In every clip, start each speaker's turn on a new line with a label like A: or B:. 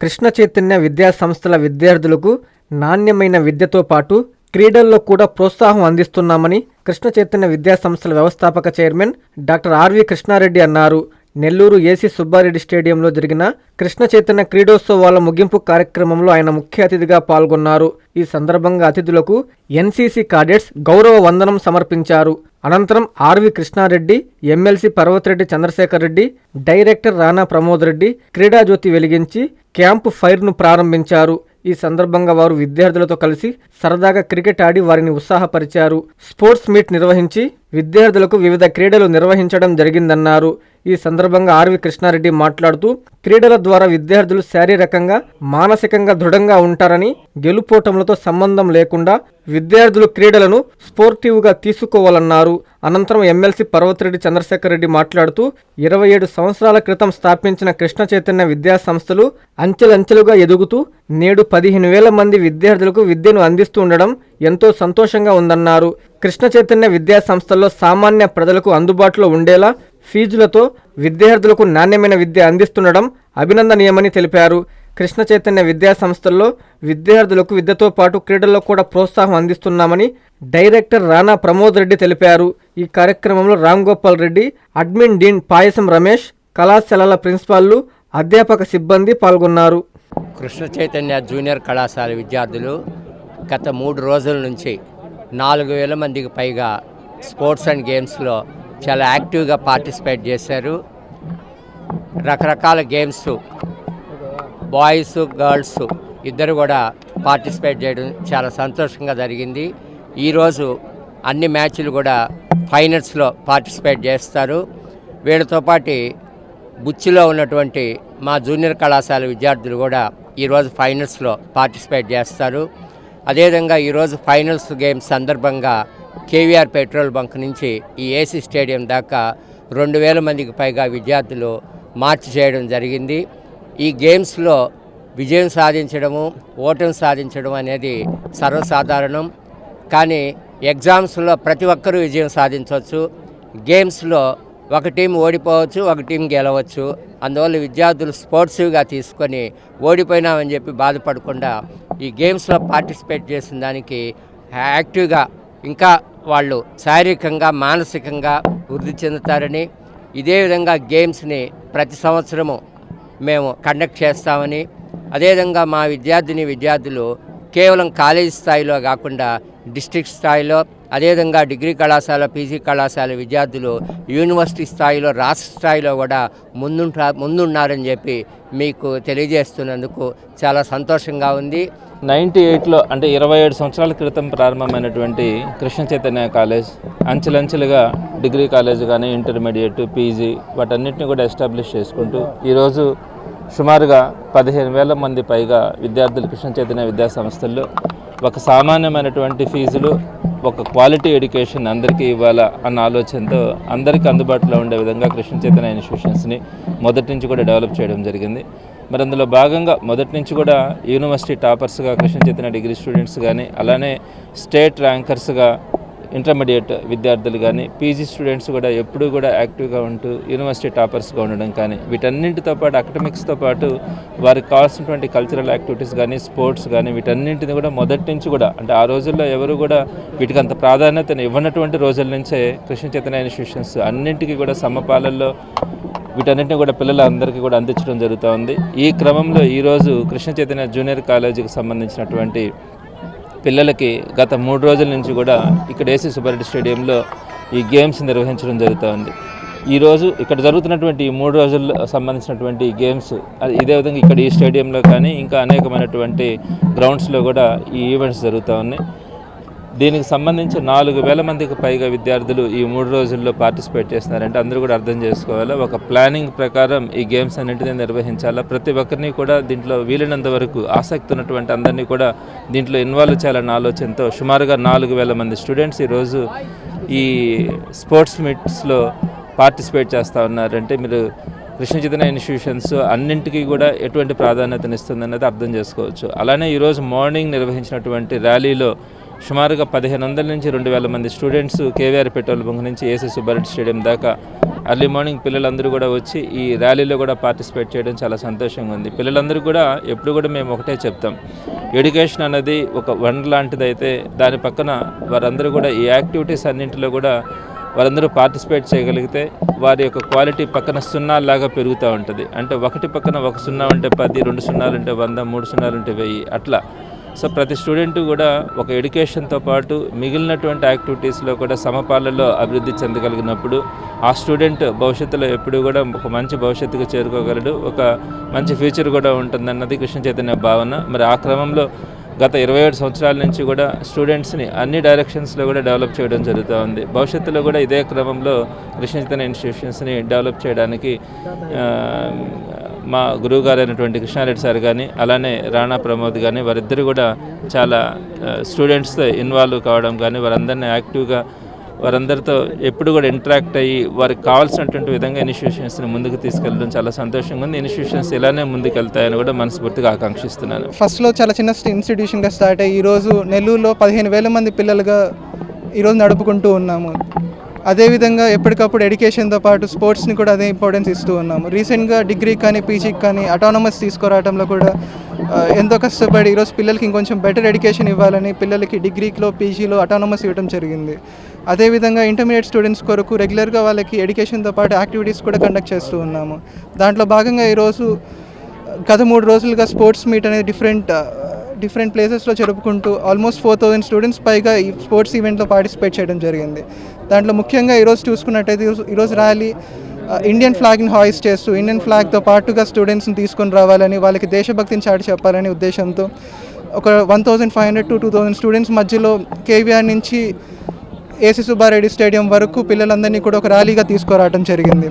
A: కృష్ణ చైతన్య విద్యా సంస్థల విద్యార్థులకు నాణ్యమైన విద్యతో పాటు క్రీడల్లో కూడా ప్రోత్సాహం అందిస్తున్నామని కృష్ణ చైతన్య విద్యా సంస్థల వ్యవస్థాపక చైర్మన్ డాక్టర్ ఆర్వి కృష్ణారెడ్డి అన్నారు. నెల్లూరు ఏసీ సుబ్బారెడ్డి స్టేడియంలో జరిగిన కృష్ణ చైతన్య క్రీడోత్సవాల ముగింపు కార్యక్రమంలో ఆయన ముఖ్య అతిథిగా పాల్గొన్నారు. ఈ సందర్భంగా అతిథులకు ఎన్సీసీ కాడెట్స్ గౌరవ వందనం సమర్పించారు. అనంతరం R V Krishna Reddy MLC Parvathi Reddy Chandrashekar Reddy director Rana Pramod Reddy క్రీడాజ్యోతి వెలిగించి క్యాంప్ ఫైర్ను ప్రారంభించారు. ఈ సందర్భంగా వారు విద్యార్థులతో కలిసి సరదాగా క్రికెట్ ఆడి వారిని ఉత్సాహపరిచారు. స్పోర్ట్స్ మీట్ నిర్వహించి విద్యార్థులకు వివిధ క్రీడలు నిర్వహించడం జరిగిందన్నారు. ఈ సందర్భంగా ఆర్వి కృష్ణారెడ్డి మాట్లాడుతూ క్రీడల ద్వారా విద్యార్థులు శారీరకంగా మానసికంగా దృఢంగా ఉంటారని గెలుపోటములతో సంబంధం లేకుండా విద్యార్థులు క్రీడలను స్పోర్టివ్గా తీసుకోవాలన్నారు. అనంతరం ఎమ్మెల్సీ పర్వతిరెడ్డి చంద్రశేఖర్ రెడ్డి మాట్లాడుతూ ఇరవై ఏడు సంవత్సరాల క్రితం స్థాపించిన కృష్ణ చైతన్య విద్యా సంస్థలు అంచెలంచెలుగా ఎదుగుతూ నేడు పదిహేను వేల మంది విద్యార్థులకు విద్యను అందిస్తూ ఉండడం ఎంతో సంతోషంగా ఉందన్నారు. కృష్ణ చైతన్య విద్యా సంస్థల్లో సామాన్య ప్రజలకు అందుబాటులో ఉండేలా ఫీజులతో విద్యార్థులకు నాణ్యమైన విద్య అందిస్తుండడం అభినందనీయమని తెలిపారు. కృష్ణ చైతన్య విద్యా సంస్థల్లో విద్యార్థులకు విద్యతో పాటు క్రీడల్లో కూడా ప్రోత్సాహం అందిస్తున్నామని డైరెక్టర్ రాణా ప్రమోద్ రెడ్డి తెలిపారు. ఈ కార్యక్రమంలో రామ్ గోపాల్ రెడ్డి అడ్మిన్ డీన్ పాయసం రమేష్ కళాశాలల ప్రిన్సిపాల్లు అధ్యాపక సిబ్బంది పాల్గొన్నారు.
B: కృష్ణ చైతన్య జూనియర్ కళాశాల విద్యార్థులు గత మూడు రోజుల నుంచి నాలుగు వేల మందికి పైగా స్పోర్ట్స్ అండ్ గేమ్స్లో చాలా యాక్టివ్గా పార్టిసిపేట్ చేశారు. రకరకాల గేమ్స్ బాయ్స్ గర్ల్స్ ఇద్దరు కూడా పార్టిసిపేట్ చేయడం చాలా సంతోషంగా జరిగింది. ఈరోజు అన్ని మ్యాచ్లు కూడా ఫైనల్స్లో పార్టిసిపేట్ చేస్తారు. వీళ్ళతో పాటు బుచ్చిలో ఉన్నటువంటి మా జూనియర్ కళాశాల విద్యార్థులు కూడా ఈరోజు ఫైనల్స్లో పార్టిసిపేట్ చేస్తారు. అదేవిధంగా ఈరోజు ఫైనల్స్ గేమ్స్ సందర్భంగా కేవీఆర్ పెట్రోల్ బంక్ నుంచి ఈ ఏసీ స్టేడియం దాకా రెండు వేల మందికి పైగా విద్యార్థులు మార్చ్ చేయడం జరిగింది. ఈ గేమ్స్లో విజయం సాధించడము ఓటమి సాధించడం అనేది సర్వసాధారణం. కానీ ఎగ్జామ్స్లో ప్రతి ఒక్కరూ విజయం సాధించవచ్చు. గేమ్స్లో ఒక టీం ఓడిపోవచ్చు ఒక టీం గెలవచ్చు. అందువల్ల విద్యార్థులు స్పోర్ట్సివ్గా తీసుకొని ఓడిపోయినామని చెప్పి బాధపడకుండా ఈ గేమ్స్లో పార్టిసిపేట్ చేసిన దానికి యాక్టివ్గా ఇంకా వాళ్ళు శారీరకంగా మానసికంగా వృద్ధి చెందుతారని ఇదే విధంగా గేమ్స్ని ప్రతి సంవత్సరము మేము కండక్ట్ చేస్తామని అదేవిధంగా మా విద్యార్థిని విద్యార్థులు కేవలం కాలేజీ స్థాయిలో కాకుండా డిస్ట్రిక్ట్ స్థాయిలో అదేవిధంగా డిగ్రీ కళాశాల పీజీ కళాశాల విద్యార్థులు యూనివర్సిటీ స్థాయిలో రాష్ట్ర స్థాయిలో కూడా ముందుంటా ముందున్నారని చెప్పి మీకు తెలియజేస్తున్నందుకు చాలా సంతోషంగా ఉంది.
C: నైంటీ ఎయిట్లో అంటే ఇరవై ఏడు సంవత్సరాల క్రితం ప్రారంభమైనటువంటి కృష్ణ చైతన్య కాలేజ్ అంచెలంచెలుగా డిగ్రీ కాలేజ్ కానీ ఇంటర్మీడియట్ పీజీ వాటన్నిటిని కూడా ఎస్టాబ్లిష్ చేసుకుంటూ ఈరోజు సుమారుగా పదిహేను వేల మంది పైగా విద్యార్థులు కృష్ణ చైతన్య విద్యాసంస్థల్లో ఒక సామాన్యమైనటువంటి ఫీజులు ఒక క్వాలిటీ ఎడ్యుకేషన్ అందరికీ ఇవ్వాలా అన్న ఆలోచనతో అందరికీ అందుబాటులో ఉండే విధంగా కృష్ణ చైతన్య ఇన్స్టిట్యూషన్స్ని మొదటి నుంచి కూడా డెవలప్ చేయడం జరిగింది. మరి అందులో భాగంగా మొదటి నుంచి కూడా యూనివర్సిటీ టాపర్స్గా కృష్ణ చైతన్య డిగ్రీ స్టూడెంట్స్ కానీ అలానే స్టేట్ ర్యాంకర్స్గా ఇంటర్మీడియట్ విద్యార్థులు కానీ పీజీ స్టూడెంట్స్ కూడా ఎప్పుడూ కూడా యాక్టివ్గా ఉంటూ యూనివర్సిటీ టాపర్స్గా ఉండడం కానీ వీటన్నింటితో పాటు అకాడమిక్స్తో పాటు వారికి కావాల్సినటువంటి కల్చరల్ యాక్టివిటీస్ కానీ స్పోర్ట్స్ కానీ వీటన్నింటిని కూడా మొదటి నుంచి కూడా అంటే ఆ రోజుల్లో ఎవరు కూడా వీటికి అంత ప్రాధాన్యతను ఇవ్వనటువంటి రోజుల నుంచే కృష్ణ చైతన్య ఇన్స్టిట్యూషన్స్ అన్నింటికీ కూడా సమపాలల్లో వీటన్నిటిని కూడా పిల్లలందరికీ కూడా అందించడం జరుగుతూ ఉంది ఈ క్రమంలో ఈరోజు కృష్ణ చైతన్య జూనియర్ కాలేజీకి సంబంధించినటువంటి పిల్లలకి గత మూడు రోజుల నుంచి కూడా ఇక్కడ ఏసీ సుబ్బారెడ్డి స్టేడియంలో ఈ గేమ్స్ నిర్వహించడం జరుగుతూ ఉంది ఈరోజు ఇక్కడ జరుగుతున్నటువంటి ఈ మూడు రోజుల్లో సంబంధించినటువంటి గేమ్స్ ఇదే విధంగా ఇక్కడ ఈ స్టేడియంలో కానీ ఇంకా అనేకమైనటువంటి గ్రౌండ్స్లో కూడా ఈ ఈవెంట్స్ జరుగుతూ ఉన్నాయి దీనికి సంబంధించి నాలుగు వేల మందికి పైగా విద్యార్థులు ఈ మూడు రోజుల్లో పార్టిసిపేట్ చేస్తున్నారంటే అందరూ కూడా అర్థం చేసుకోవాలి? ఒక ప్లానింగ్ ప్రకారం ఈ గేమ్స్ అన్నింటినీ నిర్వహించాలా? ప్రతి ఒక్కరిని కూడా దీంట్లో వీలైనంత వరకు ఆసక్తి ఉన్నటువంటి అందరినీ కూడా దీంట్లో ఇన్వాల్వ్ చేయాలన్న ఆలోచనతో సుమారుగా నాలుగు వేల మంది స్టూడెంట్స్ ఈరోజు ఈ స్పోర్ట్స్ మీట్స్లో పార్టిసిపేట్ చేస్తూ ఉన్నారంటే మీరు కృష్ణ చైతన్య ఇన్స్టిట్యూషన్స్ అన్నింటికీ కూడా ఎటువంటి ప్రాధాన్యతనిస్తుంది అన్నది అర్థం చేసుకోవచ్చు. అలానే ఈరోజు మార్నింగ్ నిర్వహించినటువంటి ర్యాలీలో సుమారుగా పదిహేను వందల నుంచి రెండు వేల మంది స్టూడెంట్స్ కేవీఆర్ పెట్రోల్ బంక్ నుంచి ఏసీ సుబ్బారెడ్డి స్టేడియం దాకా అర్లీ మార్నింగ్ పిల్లలందరూ కూడా వచ్చి ఈ ర్యాలీలో కూడా పార్టిసిపేట్ చేయడం చాలా సంతోషంగా ఉంది. పిల్లలందరూ కూడా ఎప్పుడు కూడా మేము ఒకటే చెప్తాం. ఎడ్యుకేషన్ అనేది ఒక వన్ లాంటిదైతే దాని పక్కన వారందరూ కూడా ఈ యాక్టివిటీస్ అన్నింటిలో కూడా వారందరూ పార్టిసిపేట్ చేయగలిగితే వారి యొక్క క్వాలిటీ పక్కన సున్నాలాగా పెరుగుతూ ఉంటుంది. అంటే ఒకటి పక్కన ఒక సున్నా ఉంటే పది రెండు సున్నాలు ఉంటే వంద మూడు సున్నాలు ఉంటే వెయ్యి అట్లా. సో ప్రతి స్టూడెంట్ కూడా ఒక ఎడ్యుకేషన్తో పాటు మిగిలినటువంటి యాక్టివిటీస్లో కూడా సమపాలలో అభివృద్ధి చెందగలిగినప్పుడు ఆ స్టూడెంట్ భవిష్యత్తులో ఎప్పుడు కూడా ఒక మంచి భవిష్యత్తుకు చేరుకోగలడు. ఒక మంచి ఫ్యూచర్ కూడా ఉంటుందన్నది కృష్ణ చైతన్య భావన. మరి ఆ క్రమంలో గత ఇరవై ఏడు సంవత్సరాల నుంచి కూడా స్టూడెంట్స్ని అన్ని డైరెక్షన్స్లో కూడా డెవలప్ చేయడం జరుగుతూ ఉంది. భవిష్యత్తులో కూడా ఇదే క్రమంలో కృష్ణ చైతన్య ఇన్స్టిట్యూషన్స్ని డెవలప్ చేయడానికి మా గురువు గారైనటువంటి అయినటువంటి కృష్ణారెడ్డి సార్ కానీ అలానే రాణా ప్రమోద్ కానీ వారిద్దరు కూడా చాలా స్టూడెంట్స్తో ఇన్వాల్వ్ కావడం కానీ వారందరినీ యాక్టివ్గా వారందరితో ఎప్పుడు కూడా ఇంటరాక్ట్ అయ్యి వారికి కావాల్సినటువంటి విధంగా ఇన్స్టిట్యూషన్స్ని ముందుకు తీసుకెళ్ళడం చాలా సంతోషంగా ఉంది. ఇన్స్టిట్యూషన్స్ ఇలానే ముందుకెళ్తాయని కూడా మనస్ఫూర్తిగా ఆకాంక్షిస్తున్నాను.
D: ఫస్ట్లో చాలా చిన్న ఇన్స్టిట్యూషన్గా స్టార్ట్ అయ్యి ఈరోజు నెల్లూరులో పదిహేను వేల మంది పిల్లలుగా ఈరోజు నడుపుకుంటూ ఉన్నాము. అదేవిధంగా ఎప్పటికప్పుడు ఎడ్యుకేషన్తో పాటు స్పోర్ట్స్ని కూడా అదే ఇంపార్టెన్స్ ఇస్తూ ఉన్నాము. రీసెంట్గా డిగ్రీ కానీ పీజీకి కానీ అటానమస్ తీసుకురావడంలో కూడా ఎంతో కష్టపడి ఈరోజు పిల్లలకి ఇంకొంచెం బెటర్ ఎడ్యుకేషన్ ఇవ్వాలని పిల్లలకి డిగ్రీలో పీజీలో అటానమస్ ఇవ్వడం జరిగింది. అదేవిధంగా ఇంటర్మీడియట్ స్టూడెంట్స్ కొరకు రెగ్యులర్గా వాళ్ళకి ఎడ్యుకేషన్తో పాటు యాక్టివిటీస్ కూడా కండక్ట్ చేస్తూ ఉన్నాము. దాంట్లో భాగంగా ఈరోజు గత మూడు రోజులుగా స్పోర్ట్స్ మీట్ అనేది డిఫరెంట్ డిఫరెంట్ ప్లేసెస్లో జరుపుకుంటూ ఆల్మోస్ట్ ఫోర్ థౌజండ్ స్టూడెంట్స్ పైగా ఈ స్పోర్ట్స్ ఈవెంట్లో పార్టిసిపేట్ చేయడం జరిగింది. దాంట్లో ముఖ్యంగా ఈరోజు చూసుకున్నట్టయితే ఈరోజు- ర్యాలీ ఇండియన్ ఫ్లాగ్ని హాయిస్ట్ చేస్తూ ఇండియన్ ఫ్లాగ్తో పాటుగా స్టూడెంట్స్ని తీసుకొని రావాలని వాళ్ళకి దేశభక్తిని చాటి చెప్పాలని ఉద్దేశంతో ఒక one thousand five hundred to two thousand students మధ్యలో కేవీఆర్ నుంచి ఏసీ సుబ్బారెడ్డి స్టేడియం వరకు పిల్లలందరినీ కూడా ఒక ర్యాలీగా తీసుకురావడం జరిగింది.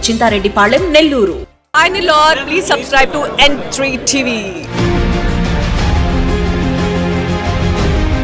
E: Chintareddypalem Nellore
F: Hi Nilor, please subscribe to N3 TV.